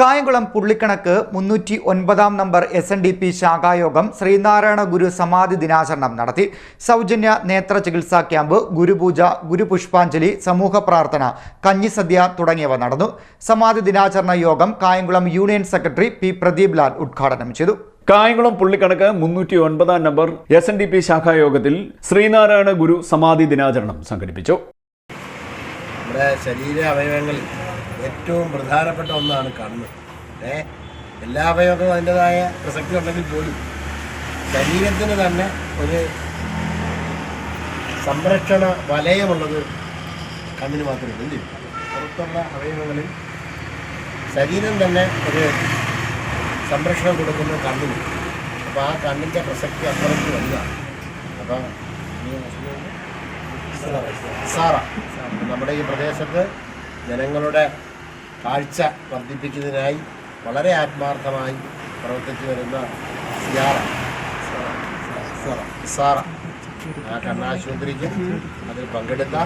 കായംകുളം പുള്ളിക്കണക്ക് മുന്നൂറ്റി ഒൻപതാം number S N D P ശാഖായോഗം Sreenarayana Guru സമാധി ദിനാചരണം നടത്തി. സൗജന്യ നേത്ര ചികിത്സാ ക്യാമ്പ് ഗുരുപൂജ ഗുരുപുഷ്പാഞ്ജലി സമൂഹ പ്രാർത്ഥന കഞ്ഞിസദ്യ തുടങ്ങിയവ നടന്നു. സമാധി ദിനാചരണ യോഗം Kayamkulam union secretary P Pradeep Lal ഉദ്ഘാടനം ചെയ്തു. കായംകുളം പുള്ളിക്കണക്ക് മുന്നൂറ്റി ഒൻപതാം number S N D P ശാഖായോഗത്തിൽ Sreenarayana Guru സമാധി ദിനാചരണം സംഘടിപ്പിച്ചു. നമ്മുടെ ശരീര അവയവങ്ങളിൽ ഏറ്റവും പ്രധാനപ്പെട്ട ഒന്നാണ് കണ്ണ്. ഏ? എല്ലാ അവയവങ്ങളും അതിന്റെതായ പ്രസക്തി ഉണ്ടെങ്കിൽ പോലും ശരീരത്തിന് തന്നെ ഒരു സംരക്ഷണ വലയമുള്ളത് കണ്ണിന് മാത്രമേ ഉള്ളൂ? പുറത്തുള്ള അവയവങ്ങളിൽ ശരീരം തന്നെ ഒരു സംരക്ഷണം കൊടുക്കുന്ന കണ്ണിന്. അപ്പോൾ ആ കണ്ണിന്റെ പ്രസക്തി അത്രയ്ക്ക് വലുതാണ്. അപ്പോൾ സാറ നമ്മുടെ ഈ പ്രദേശത്ത് ജനങ്ങളുടെ കാഴ്ച വർദ്ധിപ്പിക്കുന്നതിനായി വളരെ ആത്മാർത്ഥമായി പ്രവർത്തിച്ചു വരുന്ന സിയാറ സാറ ആ കണ്ണാശുപത്രിക്കും അതിൽ പങ്കെടുത്ത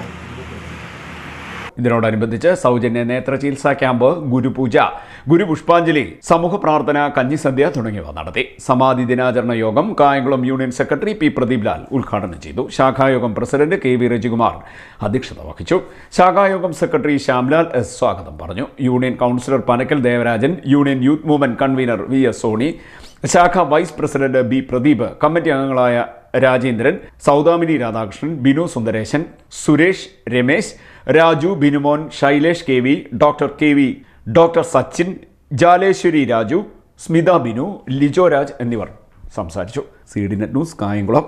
ഇതിനോടനുബന്ധിച്ച് സൗജന്യ നേത്ര ചികിത്സാ ക്യാമ്പ് ഗുരുപൂജ ഗുരുപുഷ്പാഞ്ജലി സമൂഹ പ്രാർത്ഥന കഞ്ഞിസദ്യ തുടങ്ങിയവ നടത്തി. സമാധി ദിനാചരണ യോഗം Kayamkulam union secretary P Pradeep Lal ഉദ്ഘാടനം ചെയ്തു. ശാഖായോഗം പ്രസിഡന്റ് കെ വി രജികുമാർ അധ്യക്ഷത വഹിച്ചു. ശാഖായോഗം സെക്രട്ടറി ശ്യാംലാൽ എസ് സ്വാഗതം പറഞ്ഞു. Union councillor Panakkal Devarajan union youth movement convener V S Soni ശാഖ vice president B Pradeep committee അംഗങ്ങളായ Rajendran Saudamini Radhakrishnan Binu Sundaresan Suresh Ramesh Raju Binumon Shailesh K V doctor K V doctor Sachin Jaleshwari Raju Smitha Binu Lijo Raj എന്നിവർ സംസാരിച്ചു. C D net news Kayamkulam.